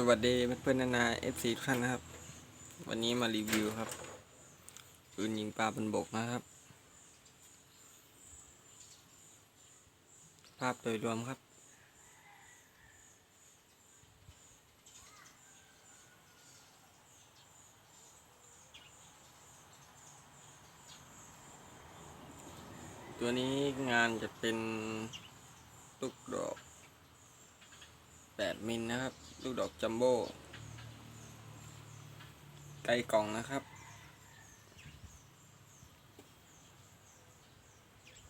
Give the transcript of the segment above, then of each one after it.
สวัสดีเพื่อนๆนานา FC ทุกท่านนะครับ วันนี้มารีวิวครับปืนยิงปลาบนบกนะครับ ภาพโดยรวมครับ ตัวนี้งานจะเป็นลูกดอก 8มิลนะครับ ลูกดอกจัมโบ้ไกลกล่องนะครับ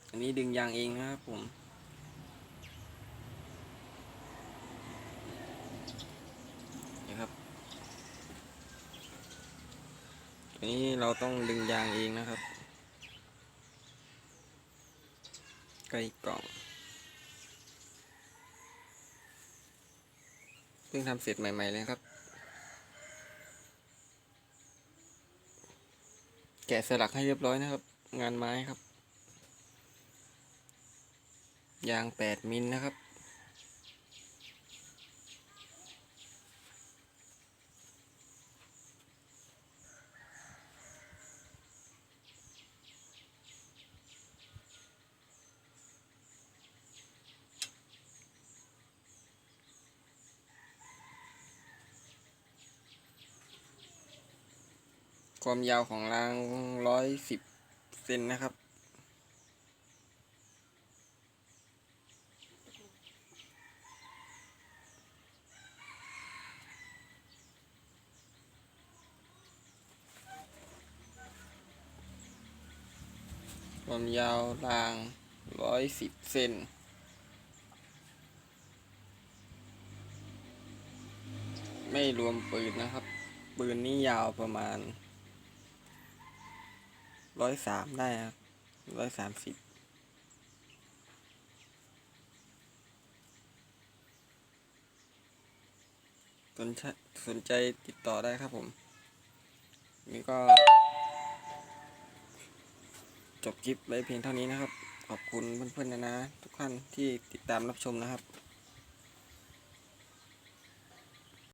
อันนี้ดึงยางเองนะครับผมนี่ครับอันนี้เราต้องดึงยางเองนะครับ ไกลกล่อง เพิ่งทำเสร็จใหม่ ๆ เลยครับ แกะสลักให้เรียบร้อยนะครับ งานไม้ครับ ยาง 8 มิลนะครับ ความยาวของรางร้อยสิบเซนนะครับ ความยาวรางร้อยสิบเซนไม่รวมปืนนะครับ ปืนนี้ยาวประมาณ ร้อยสามได้ครับร้อยสามสิบสนใจสนใจติดต่อได้ครับผม นี่ก็ จบคลิปไว้เพียงเท่านี้นะครับ ขอบคุณเพื่อนๆนะนะ ทุกท่านที่ติดตามรับชมนะครับ